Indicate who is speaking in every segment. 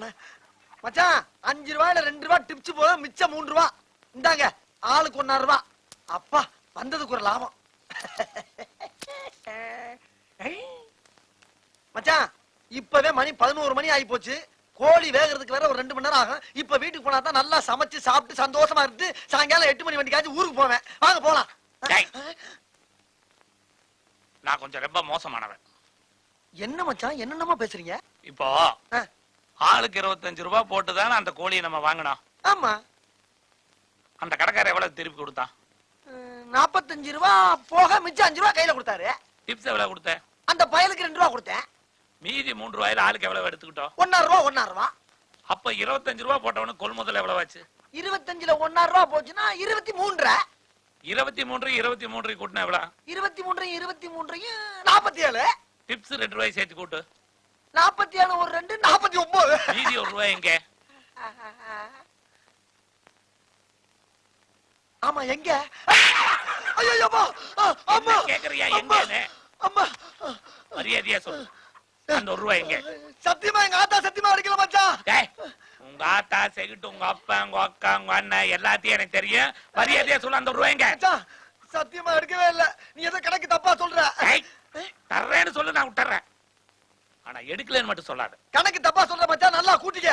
Speaker 1: வந்துட்டானே மச்சான் அஞ்சு ரூபாயில ரெண்டு ரூபா டிப்ஸ் போக மிச்சம் மூணு ரூபா. இந்தாங்க ஆளுக்கு ஒன்னாறு ரூபா. அப்பா வந்ததுக்கு ஒரு லாபம். மச்சான் இப்பவே மணி பதினோரு மணி ஆகி போச்சு. கோழி வேகிறதுக்கு வேற ஒரு ரெண்டு மணி நேரம் ஆகும். இப்ப வீட்டுக்கு போனா தான் நல்லா சமைச்சு சாப்பிட்டு சந்தோஷமா இருந்து சாயங்காலம் எட்டு மணி வண்டிக்காச்சும் ஊருக்கு போவேன். வாங்க போலாம்.
Speaker 2: நான் கொஞ்சம் ரொம்ப மோசமானவன்.
Speaker 1: என்ன மச்சான்? என்னென்னமா பேசுறீங்க?
Speaker 2: இப்போ ஆளுக்கு இருபத்தஞ்சு ரூபாய் போட்டு தானே அந்த கோழியை நம்ம வாங்கினோம்.
Speaker 1: ஆமா.
Speaker 2: அந்த கடைக்காரர் எவ்வளவு திருப்பி கொடுத்தான்
Speaker 1: ம், நாப்பத்தஞ்சு ரூபா போக மிச்சம் அஞ்சு ரூபா கையில கொடுத்தாரு.
Speaker 2: டிப்ஸ் எவ்வளவு கொடுத்தேன்?
Speaker 1: அந்த பயலுக்கு ரெண்டு ரூபா கொடுத்தேன்.
Speaker 2: மீதி மூன்று ரூபாயில ஆளுக்கு எவ்வளவு எடுத்துக்கிட்டோம்?
Speaker 1: ஒன்னாறு ரூபா ஒன்னாறு ரூபா.
Speaker 2: அப்ப இருபத்தஞ்சு ரூபாய் போட்டவனு கொள்முதல் எவ்வளவு ஆச்சு?
Speaker 1: இருபத்தஞ்சுல ஒன்னாறு ரூபா போச்சுன்னா இருபத்தி மூன்றரை
Speaker 2: இருபத்தி மூன்று இருபத்தி மூன்று கூட்டினா எவ்வளவு?
Speaker 1: இருபத்தி மூன்றையும் இருபத்தி மூன்றையும் நாற்பத்தி ஏழு
Speaker 2: டிப்ஸ் ரெண்டு ரூபாய் சேர்த்து கூட்டு.
Speaker 1: நாற்பத்தி ஏழு ஒரு ரெண்டு நாற்பத்தி ஒன்பது
Speaker 2: மீதி ஒரு ரூபாய் எங்க?
Speaker 1: ஆமா எங்க? ஐயோ அம்மா.
Speaker 2: கேக்குறியா எங்கன்னு?
Speaker 1: அம்மா.
Speaker 2: மரியாதையா சொல்லு. அந்த ஒரு ரூபாய் எங்க?
Speaker 1: சத்தியமா எங்க ஆத்தா சத்தியமா அடிக்கல மச்சான்?
Speaker 2: உங்க ஆத்தா செகிட்டு உங்க அப்பா உங்க அக்கா உங்க அண்ணன் எல்லாத்தையும் எனக்கு தெரியும். மரியாதையா சொல்லு அந்த ஒரு ரூபாய் எங்க?
Speaker 1: சத்தியமா எடுக்கவே இல்ல. நீ ஏதோ கணக்கு தப்பா சொல்ற.
Speaker 2: தர்றேன்னு சொல்லு நான் விட்டுறேன் ஆனா எடுக்கலன்னு மட்டும் சொல்லாத.
Speaker 1: கணக்கு தப்பா சொல்ற மச்சான் நல்லா கூட்டிக்க.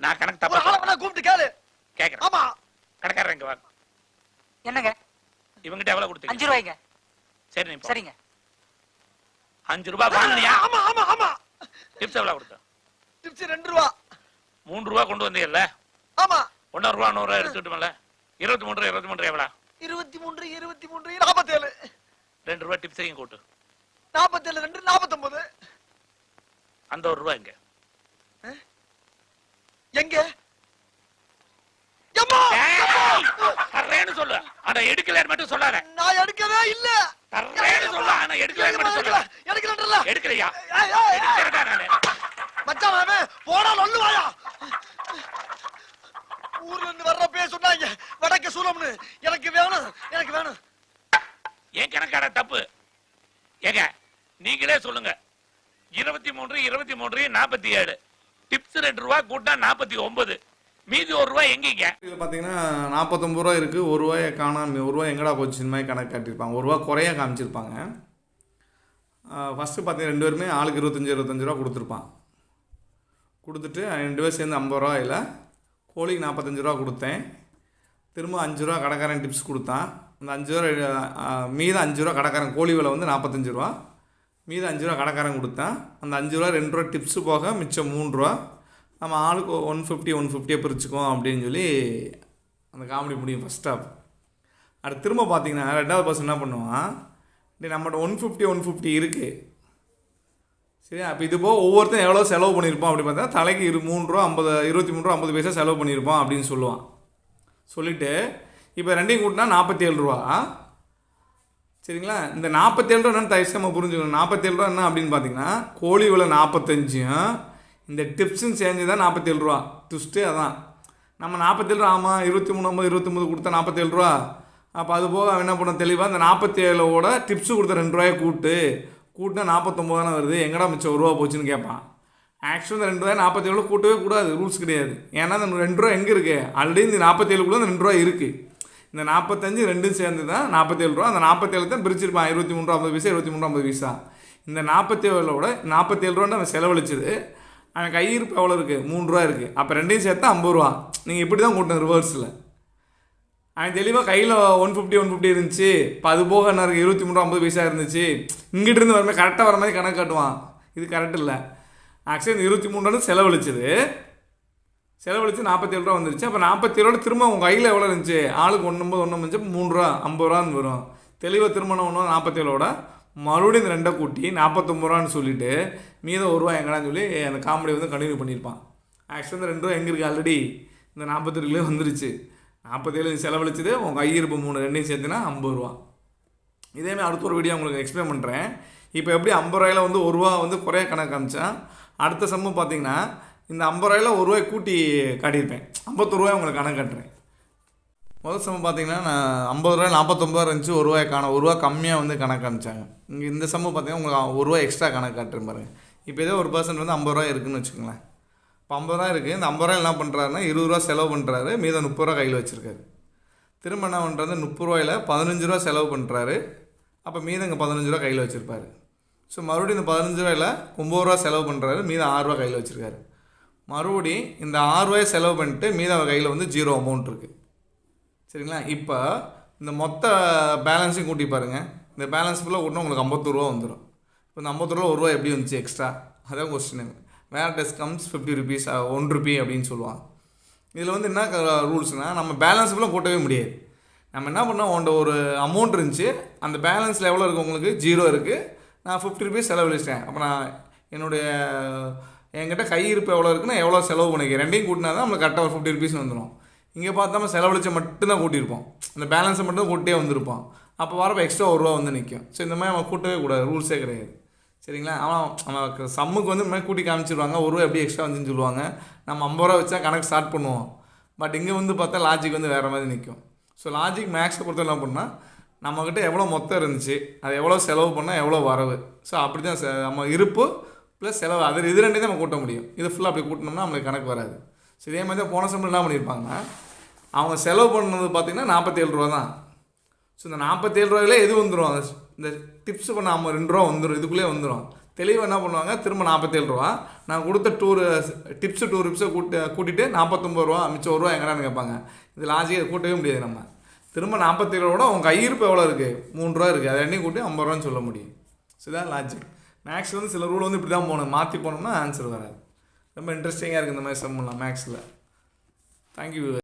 Speaker 2: நான் கணக்கு தப்பா
Speaker 1: ஆளை வேணா கூப்பிட்டு கேளு.
Speaker 2: கேக்குறேன்.
Speaker 1: ஆமா.
Speaker 2: கடைக்காரர் இங்க வா
Speaker 3: என்னங்க?
Speaker 2: இவங்கிட்ட எவ்வளவு கொடுத்தீங்க?
Speaker 3: அஞ்சு ரூபாய்ங்க.
Speaker 2: சரி நீ போ.
Speaker 3: சரிங்க.
Speaker 2: அஞ்சு ரூபாய் வாங்கினியா?
Speaker 1: ஆமா ஆமா ஆமா
Speaker 2: டிப்ஸ் எவ்வளவு கொடுத்த
Speaker 1: டிப்ஸ் ரெண்டு ரூபா.
Speaker 2: மூணு ரூபா கொண்டு வந்தீங்கல்ல?
Speaker 1: ஆமா.
Speaker 2: ஒன்னூறு ரூபா நூறு ரூபா எடுத்துக்கிட்டோம்ல இருபத்தி மூன்று இருபத்தி மூன்று எவ்வளவு?
Speaker 1: இருபத்தி மூன்று இருபத்தி மூன்று நாற்பத்தேழு
Speaker 2: ரெண்டு ரூபாய் டிப்ஸையும் கூட்டு.
Speaker 1: நாற்பத்தேழு ரெண்டு நாற்பத்தொன்பது
Speaker 2: அந்த ஒரு ரூபாய்
Speaker 1: எங்க?
Speaker 2: தர்றேன்னு சொல்லு. ஆனா எடுக்கலன்னு மட்டும் சொல்லாத.
Speaker 1: நான் எடுக்கவே இல்ல.
Speaker 2: தர்றேன்னு சொல்லு. ஆனா எடுக்கலன்னு மட்டும்
Speaker 1: எடுக்கலன்றல
Speaker 2: எடுக்கலையா. எடுக்கிறதா நானு.
Speaker 1: மச்சான் அவன் போடா லொல்லு வாயா ஊர்ல இருந்து வர்றப்பே சொன்னாங்க வடக்கு சூலம்னு. எனக்கு வேணும் எனக்கு வேணும்.
Speaker 2: ஏன் கணக்கான தப்பு? ஏங்க நீங்களே சொல்லுங்க. இருபத்தி மூன்று இருபத்தி மூன்று நாற்பத்தி ஏழு. டிப்ஸ் ரெண்டு ரூபா கூட்டா நாற்பத்தி ஒன்பது. மீதி ஒரு ரூபாய் எங்கீங்க?
Speaker 4: இது பார்த்தீங்கன்னா நாற்பத்தொம்பது ரூபா இருக்குது ஒரு ரூபாய் காணாம ஒரு ரூபாய் எங்கடா போச்சு இந்த மாதிரி கணக்கு காட்டியிருப்பாங்க. ஒரு ரூபா குறைய காமிச்சிருப்பாங்க. ஃபஸ்ட்டு பார்த்தீங்கன்னா ரெண்டு பேருமே ஆளுக்கு இருபத்தஞ்சி இருபத்தஞ்சி ரூபா கொடுத்துருப்பான் கொடுத்துட்டு ரெண்டு பேர் சேர்ந்து ஐம்பது ரூபாயில் கோழிக்கு நாற்பத்தஞ்சு ரூபா கொடுத்தேன். திரும்ப அஞ்சு ரூபா கடைக்காரன் டிப்ஸ் கொடுத்தான். அந்த அஞ்சு ரூபா மீதம் அஞ்சு ரூபா கடைக்காரன் கோழி விலை வந்து நாற்பத்தஞ்சு ரூபா. மீது அஞ்சு ரூபா கடைக்காரன் கொடுத்தான். அந்த அஞ்சு ரூபா ரெண்டு ரூபா டிப்ஸு போக மிச்சம் மூணு ரூபா. நம்ம ஆளுக்கு ஒன் ஃபிஃப்டி ஒன் ஃபிஃப்டியை பிரிச்சுக்குவோம் அப்படின்னு சொல்லி அந்த காமெடி முடியும் ஃபஸ்ட் ஆஃப் அடுத்து திரும்ப பார்த்தீங்கன்னா ரெண்டாவது பர்சன் என்ன பண்ணுவான்? டே நம்மகிட்ட ஒன் ஃபிஃப்டி ஒன் ஃபிஃப்டி இருக்குது சரி அப்போ இது போக ஒவ்வொருத்தரும் எவ்வளோ செலவு பண்ணியிருப்போம் அப்படி பார்த்தா தலைக்கு இரு மூணு ரூபா ஐம்பது இருபத்தி மூணு ரூபா ஐம்பது பைசா செலவு பண்ணியிருப்போம் அப்படின்னு சொல்லுவான். சொல்லிவிட்டு இப்போ ரெண்டையும் கூட்டினா நாற்பத்தி ஏழு ரூபா. சரிங்களா? இந்த நாற்பத்தேழு ரூபா என்னன்னு தயசமாக நம்ம புரிஞ்சுக்கணும். நாற்பத்தேழு ரூபா என்ன அப்படின்னு பார்த்தீங்கன்னா கோழி விலை நாற்பத்தஞ்சும் இந்த டிப்ஸும் சேர்ந்து தான் நாற்பத்தேழு ரூபா. ட்விஸ்ட்டு அதான். நம்ம நாற்பத்தேழு ரூபா ஆமாம் இருபத்தி மூணு ஐம்பது இருபத்தொம்பது கொடுத்தா நாற்பத்தேழு ரூபா. அப்போ அது போக அவன் என்ன பண்ண தெளிவாக அந்த நாற்பத்தேழோட டிப்ஸு கொடுத்த ரெண்டு ரூபாயை கூட்டு. கூட்டினா நாற்பத்தொம்பது தானே வருது. எங்கடா மிச்சம் ஒரு ரூபா போச்சுன்னு கேட்பான் ஆக்சுவலாக இந்த ரெண்டு ரூபாய் நாற்பத்தேழு கூட்டவே கூடாது. ரூல்ஸ் கிடையாது. ஏன்னா அந்த ரெண்டு ரூபா எங்கே இருக்குது ஆல்ரெடி இந்த நாற்பத்தேழுக்குள்ளே அந்த ரெண்டு ரூபா இருக்குது இந்த நாற்பத்தஞ்சு ரெண்டும் சேர்ந்து தான் நாற்பத்தேழு ரூபா. அந்த நாற்பத்தேழு தான் பிரிச்சிருப்பான் இருபத்தி மூணு ரூபா ஐம்பது பைசா இருபத்தி மூணு ஐம்பது பைசா. இந்த நாற்பத்தேழோட நாற்பத்தேழு ரூபான்னு அவன் செலவழிச்சது. அவன் கையிருப்பு எவ்வளோ இருக்குது மூணு ரூபா இருக்குது அப்போ ரெண்டையும் சேர்த்தா ஐம்பது ரூபா. நீங்கள் இப்படி தான் கூட்டணும் ரிவர்ஸில் அவன் தெளிவாக கையில் ஒன் ஃபிஃப்டி ஒன் ஃபிஃப்டி இருந்துச்சு. இப்போ அது போக என்ன இருக்குது இருபத்தி மூணு ஐம்பது பைசா இருந்துச்சு. இங்கிட்டிருந்து வர மாதிரி கரெக்டாக வர மாதிரி கணக்கு காட்டுவான். இது கரெக்ட் இல்லை. ஆக்சுவலி இந்த இருபத்தி மூணு ரூபா செலவழிச்சது. செலவழித்து நாற்பத்தேழு ரூபா வந்துருச்சு. அப்போ நாற்பத்தேழு ரூபா திரும்ப உங்கள் கையில் எவ்வளோ இருந்துச்சு? ஆளுக்கு ஒன்றும்போது ஒன்று இருந்துச்சு மூணு ரூபா ஐம்பது ரூபான்னு வரும். தெளிவாக திருமணம் ஒன்று நாற்பத்தேழோட மறுபடியும் இந்த ரெண்டை கூட்டி நாற்பத்தொம்பது ரூபான்னு சொல்லிட்டு மீதம் ஒரு ரூபா எங்கடான்னு சொல்லி அந்த காமெடி வந்து கண்டினியூ பண்ணியிருப்பான். ஆக்சுவலி இந்த ரெண்டு ரூபா எங்கே இருக்குது ஆல்ரெடி இந்த நாற்பத்தெட்டுலேயே வந்துருச்சு. நாற்பத்தேழு செலவழிச்சது உங்கள் கையிருப்பு மூணு ரெண்டையும் சேர்த்துனா ஐம்பது ரூபா. இதேமாதிரி அடுத்த ஒரு வீடியோ உங்களுக்கு எக்ஸ்பிளைன் பண்ணுறேன் இப்போ எப்படி ஐம்பது ரூபாயில வந்து ஒரு ரூபா வந்து குறைய கணக்கு காமிச்சேன். அடுத்த சம்மு பார்த்தீங்கன்னா இந்த ஐம்பது ரூபாயில ஒரு ரூபாய் கூட்டி காட்டியிருப்பேன். ஐம்பத்தொரு ரூபாய் உங்களுக்கு கணக்கு காட்டுறேன். முதல் சம்மு பார்த்தீங்கன்னா நான் ஐம்பது ரூபாய் நாற்பத்தொம்பது ரூபா இருந்துச்சு ஒரு ரூபாய் காண ஒரு ரூபா கம்மியாக வந்து கணக்கு காமிச்சாங்க. இங்கே இந்த சம்பவம் பார்த்தீங்கன்னா உங்களுக்கு ஒரு ரூபாய் எக்ஸ்ட்ரா கணக்கு காட்டுறேன் பாருங்க. இப்போ ஏதோ ஒரு பர்சன்ட் வந்து ஐம்பது ரூபாய் இருக்குன்னு வச்சுக்கோங்களேன். இப்போ ஐம்பது ரூபா இருக்குது இந்த ஐம்பது ரூபா என்ன பண்ணுறாருன்னா இருபது ரூபா செலவு பண்ணுறாரு மீதம் முப்பது ரூபா கையில் வச்சுருக்காரு. திரும்ப என்ன பண்ணுறது முப்பது ரூபாயில் பதினஞ்சு ரூபா செலவு பண்ணுறாரு அப்போ மீதம் இங்கே பதினஞ்சு ரூபா கையில் வச்சுருப்பாரு. ஸோ மறுபடியும் இந்த பதினஞ்சு ரூபாயில் ஒம்பது ரூபா செலவு பண்ணுறாரு மீதம் ஆறுரூவா கையில் வச்சுருக்காரு. மறுபடி இந்த ஆறுரூவாயை செலவு பண்ணிட்டு மீத அவர் கையில் வந்து ஜீரோ அமௌண்ட் இருக்குது சரிங்களா? இப்போ இந்த மொத்த பேலன்ஸையும் கூட்டி பாருங்கள் இந்த பேலன்ஸ் ஃபுல்லாக கூட்டினா உங்களுக்கு ஐம்பத்தூருவா ரூபா வந்துடும் இப்போ இந்த ஐம்பத்தூருவா ரூபா ஒரு ரூபா எப்படி வந்துச்சு எக்ஸ்ட்ரா அதான் question where this comes fifty rupees one rupee அப்படின்னு சொல்லுவாங்க. இதில் வந்து என்ன ரூல்ஸ்னால் நம்ம பேலன்ஸ் ஃபுல்லாக கூட்டவே முடியாது. நம்ம என்ன பண்ணோம்? உன்ட ஒரு அமௌண்ட் இருந்துச்சு. அந்த பேலன்ஸில் எவ்வளோ இருக்குது உங்களுக்கு? ஜீரோ இருக்குது நான் ஃபிஃப்டி ருபீஸ் செலவழிச்சிட்டேன். அப்போ நான் என்னுடைய என்கிட்ட கையிருப்பு எவ்வளோ இருக்குன்னா எவ்வளோ செலவு பண்ணிக்க ரெண்டையும் கூட்டினா தான் நம்மளுக்கு கரெக்டாக ஒரு ஃபிஃப்டி ருபீஸ் வந்துடும் இங்கே பார்த்தோம்னா செலவழிச்சு மட்டும்தான் கூட்டியிருப்போம். அந்த பேலன்ஸை மட்டும் கூட்டியே வந்திருப்போம் அப்போ வரப்போ எக்ஸ்ட்ரா ஒரு ரூபா வந்து நிற்கும் ஸோ இந்த மாதிரி அவன் கூட்டவே கூடாது. ரூல்ஸே கிடையாது. சரிங்களா? அவன் அவன் சம்முக்கு வந்து இந்த மாதிரி கூட்டி காமிச்சிருவாங்க. ஒரு ரூபா எப்படி எக்ஸ்ட்ரா வந்துன்னு சொல்லுவாங்க. நம்ம ஐம்பது ரூபா வச்சா கணக்கு ஸ்டார்ட் பண்ணுவோம். பட் இங்கே வந்து பார்த்தா லாஜிக் வந்து வேறு மாதிரி நிற்கும் ஸோ லாஜிக் மேக்ஸை பொறுத்த என்ன பண்ணால் நம்மக்கிட்ட எவ்வளோ மொத்தம் இருந்துச்சு அது எவ்வளோ செலவு பண்ணால் எவ்வளோ வரவு. ஸோ அப்படி தான் நம்ம இருப்பு ப்ளஸ் செலவு அது இது ரெண்டையும் தான் நம்ம கூட்ட முடியும். இது ஃபுல்லாக அப்படி கூட்டினோம்னா நம்மளுக்கு கணக்கு வராது. ஸோ இதே மாதிரி தான் போன சம்பளம் என்ன பண்ணியிருப்பாங்கன்னா அவங்க செலவு பண்ணது பார்த்தீங்கன்னா நாற்பத்தேழு ரூபா தான். ஸோ இந்த நாற்பத்தேழு ரூபாயிலே எது வந்துடும் அந்த இந்த டிப்ஸ் பண்ண நம்ம ரெண்டு ரூபா வந்துடும் இதுக்குள்ளே வந்துடும் தெளிவாக என்ன பண்ணுவாங்க? திரும்ப நாற்பத்தேழு ரூபா. நான் கொடுத்த டூர் டிப்ஸு டூ ரிப்ஸை கூட்டி கூட்டிட்டு நாற்பத்தொம்பது ரூபா மிச்சம் ஒரு ரூபா எங்கடான்னு கேட்பாங்க. இது லாஜிக்கை கூட்டவே முடியாது நம்ம. திரும்ப நாற்பத்தேழு ரூபா உங்கள் கையிருப்பு எவ்வளோ இருக்குது மூணு ரூபா இருக்குது அதை எண்ணையும் கூட்டி ஐம்பது ரூபான்னு சொல்ல முடியும். ஸோ இதான் லாஜிக் மேக்ஸ் வந்து சில ரூல் வந்து இப்படி தான் போகணும். மாற்றி போனோம்னா ஆன்சர் வராது. ரொம்ப இன்ட்ரெஸ்டிங்காக இருக்குது இந்த மாதிரி சம்மெல்லாம் மேக்ஸில் தேங்க்யூ